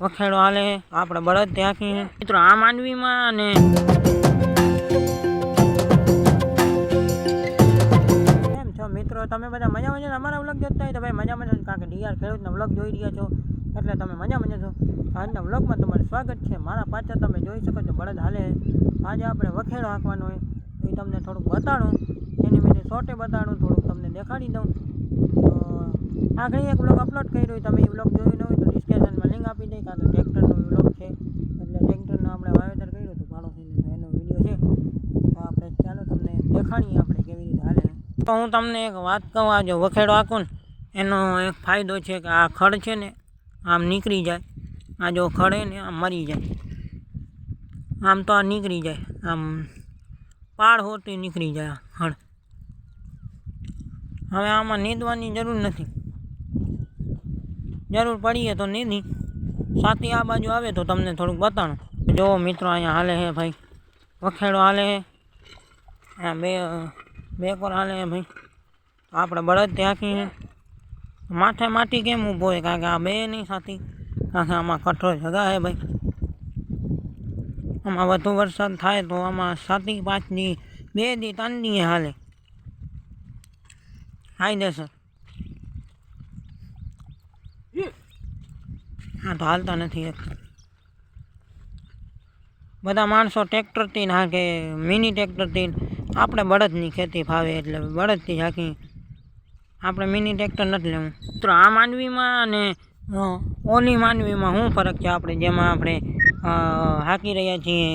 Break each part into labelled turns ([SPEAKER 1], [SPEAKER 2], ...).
[SPEAKER 1] વખેડો હાલે. આપણે બળદ ત્યાંથી. મિત્રો, આ માંડવીમાં અને કેમ છો મિત્રો? તમે બધા મજા મજા અમારા વ્લોગ જોતા હોય તો ભાઈ મજા મજા કારણ કે ડીઆર ખેડૂતના વ્લોગ જોઈ રહ્યા છો. એટલે તમે મજા મજા છો આજના વ્લોગમાં તમારું સ્વાગત છે. મારા પાછળ તમે જોઈ શકો છો બળદ હાલે. આજે આપણે વખેડો હાંકવાનો હોય. તો એ તમને થોડુંક બતાડું. એની મેં શોર્ટે બતાડું, થોડુંક તમને દેખાડી દઉં. તો આગળ એક વ્લોગ અપલોડ કર્યો તમે એ વ્લોગ જોયું ન હોય ડિસ્ક્રિપ્શનમાં લિંક આપી દઈ કાં તો ટ્રેક્ટરનો વ્લોગ છે. એટલે ટ્રેક્ટરનું આપણે વાવેતર કર્યું હતું પાડોશીને તો એનો વીડિયો છે. તો આપણે ચાલો તમને દેખાડીએ આપણે કેવી રીતે હાલે. તો હું તમને એક વાત કહું, આ જો વખેડો આખું ને, એનો એક ફાયદો છે કે આ ખડ છે ને, આમ નીકળી જાય. આ જો ખડે ને, આમ મરી જાય. આમ તો આ નીકળી જાય. આમ પાડ હોતી નીકળી જાય ખડ. હવે આમાં નીંદવાની જરૂર નથી. જરૂર પડીએ તો નીંદી સાથી આ બાજુ આવે તો તમને થોડુંક બતાડું જો મિત્રો અહીંયા હાલે છે ભાઈ. વખેડો હાલે છે આ બે બે કોર હાલે છે ભાઈ. આપણે બળદ ત્યાંથી છે માથે માટી કેમ ઊભો હોય કારણ કે આ બે નહીં સાથી. કારણ કે આમાં કઠોર જગા છે ભાઈ. આમાં વધુ વરસાદ થાય તો આમાં સાતી પાંચની બે દી ત્રણ દી હાલે કાયદેસર હા તો હાલતા નથી બધા માણસો ટ્રેક્ટરથી હાકે મિની ટ્રેક્ટરથી આપણે બળદની ખેતી ફાવે એટલે બળદથી હાકી. આપણે મિની ટ્રેક્ટર નથી લેવું. તો આ માંડવીમાં અને ઓલી માંડવીમાં શું ફરક છે આપણે? જેમાં આપણે હાકી રહ્યા છીએ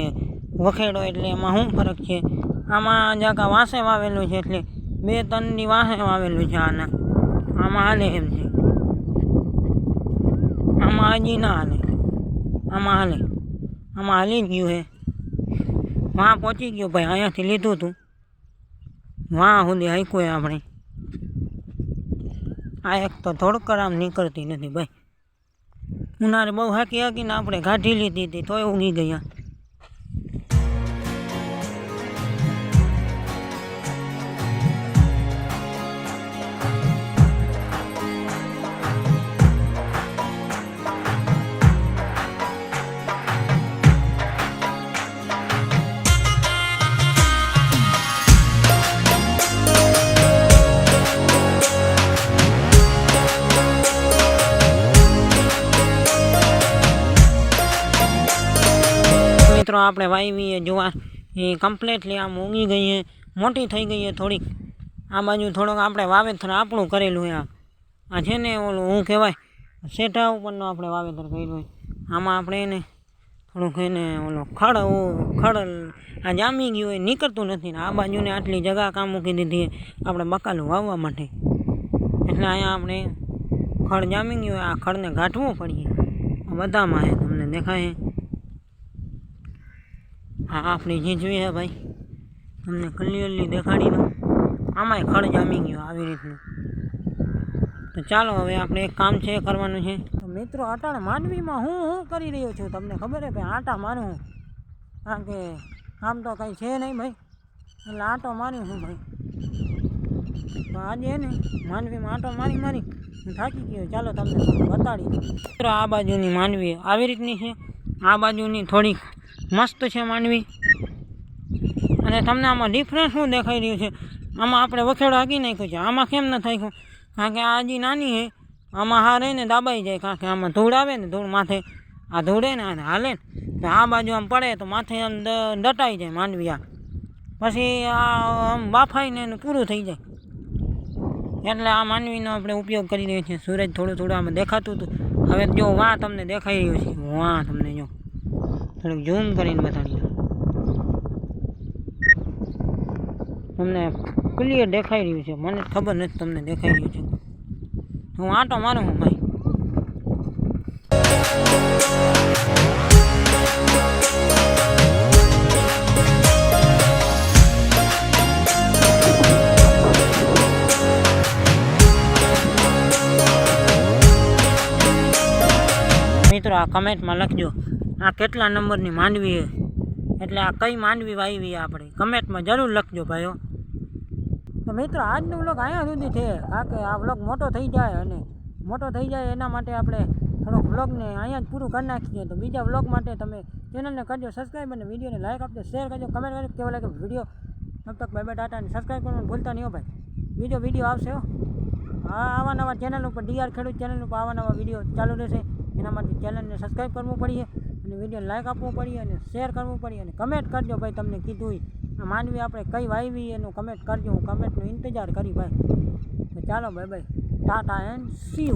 [SPEAKER 1] વખેડો એટલે એમાં શું ફરક છે? આમાં જાકા વાંસે વાવેલું છે એટલે બે ત્રણની વાંસે વાવેલું છે આના. આમાં હાલે એમ છે. આમાં હજી ના હાલે. આમાં હાલે. આમાં હાલી ગયું હે. વાં પહોંચી ગયો ભાઈ, અહીંયાથી લીધું હતું વાં સુધી હાંક્યું હે આપણે. આ એક તો થોડુંક આમ નીકળતી નથી ભાઈ. ઉનાળે બહુ હાકી હાકીને આપણે ગાઢી લીધી હતી, તોય ઉગી ગયા મિત્રો, આપણે વાવીએ જોવા. એ કમ્પ્લીટલી આમ ઉગી ગઈ મોટી થઈ ગઈ છે થોડીક. આ બાજુ થોડોક આપણે વાવેતર આપણું કરેલું છે આ છે ને ઓલું હું કહેવાય? શેઠા ઉપરનું આપણે વાવેતર કર્યું હોય. આમાં આપણે એને થોડુંક એને ઓલો ખડ ખડ આ જામી ગયું હોય, નીકળતું નથી ને આ બાજુને આટલી જગા કામ મૂકી દીધી આપણે બકાલું વાવવા માટે. એટલે અહીંયા આપણે ખડ જામી ગયું હોય, આ ખડને ગાંઠવું પડીએ બધામાં તમને દેખાય હા, આપણી જે જોઈએ ભાઈ. તમને ક્લિયરલી દેખાડી દઉં. આમાંય ખડ જામી ગયો આવી રીતનું. તો ચાલો હવે આપણે એક કામ છે, કરવાનું છે. તો મિત્રો, અટાણે માંડવીમાં હું હું કરી રહ્યો છું? તમને ખબર છે ભાઈ, આટા મારું હું. કારણ કે આમ તો કંઈ છે નહીં ભાઈ. એટલે આટો માર્યું હું ભાઈ. તો આજે ને માંડવીમાં આટો મારી મારી હું થાકી ગયો. ચાલો તમને બતાડી મિત્રો, આ બાજુની માંડવી આવી રીતની છે. આ બાજુની થોડીક મસ્ત છે માંડવી અને તમને આમાં ડિફરન્સ શું દેખાઈ રહ્યું છે? આમાં આપણે વખેડો હાકી નાખ્યો છે. આમાં કેમ ન થાય કારણ કે આ હજી નાની છે. આમાં હા રહીને દાબાઈ જાય. કારણ કે આમાં ધૂળ આવે ને ધૂળ માથે. આ ધૂળે ને અને હાલે ને. આ બાજુ આમ પડે તો માથે આમ દટાઈ જાય માંડવી આ. પછી આ આમ બાફાઈને એનું પૂરું થઈ જાય. એટલે આ માનવીનો આપણે ઉપયોગ કરી રહ્યો છીએ સૂરજ થોડું થોડું આમાં દેખાતું હતું. હવે જો વાં તમને દેખાઈ રહ્યું છે. વાં તમને જો. થોડુંક ઝૂમ કરીને બતાડી દઉં તમને ક્લિયર દેખાઈ રહ્યું છે. મને ખબર નથી તમને દેખાઈ રહ્યું છે. હું આંટો મારું હું ભાઈ. મિત્રો, આ કમેન્ટમાં લખજો. આ કેટલા નંબરની માંડવી એટલે આ કઈ માંડવી વાવી આપણે? કમેન્ટમાં જરૂર લખજો ભાઈઓ. તો મિત્રો, આજનો વ્લોગ અહીંયા સુધી છે. કારણ કે આ વ્લોગ મોટો થઈ જાય અને મોટો થઈ જાય એના માટે આપણે થોડોક વ્લોગને અહીંયા જ પૂરું કરી નાખીએ. તો બીજા વ્લોગ માટે તમે ચેનલને કરજો સબસ્ક્રાઈબ અને વિડીયોને લાઈક આપજો, શેર કરજો, કમેન્ટ કરજો, કેવો લાગે વીડિયો? તબ તક બાય બાય ટાટા અને સબસ્ક્રાઈબ કરવાનું ભૂલતા નહીં હો ભાઈ. બીજો વીડિયો આવશે હો. હા આવા નવા ચેનલ ઉપર, ડીઆર ખેડૂત ચેનલ ઉપર આવા નવા વીડિયો ચાલુ રહેશે. એના માટે ચેનલને સબસ્ક્રાઈબ કરવું પડીએ. અને વીડિયો લાઈક આપવું પડીએ અને શેર કરવું પડીએ અને કમેન્ટ કરજો ભાઈ તમને કીધું માનવી આપણે કઈ વાવી એનું કમેન્ટ કરજો. હું કમેન્ટનો ઇંતજાર કરી ભાઈ. ચાલો ભાઈ ભાઈ ટાટા એન્ડ સી યુ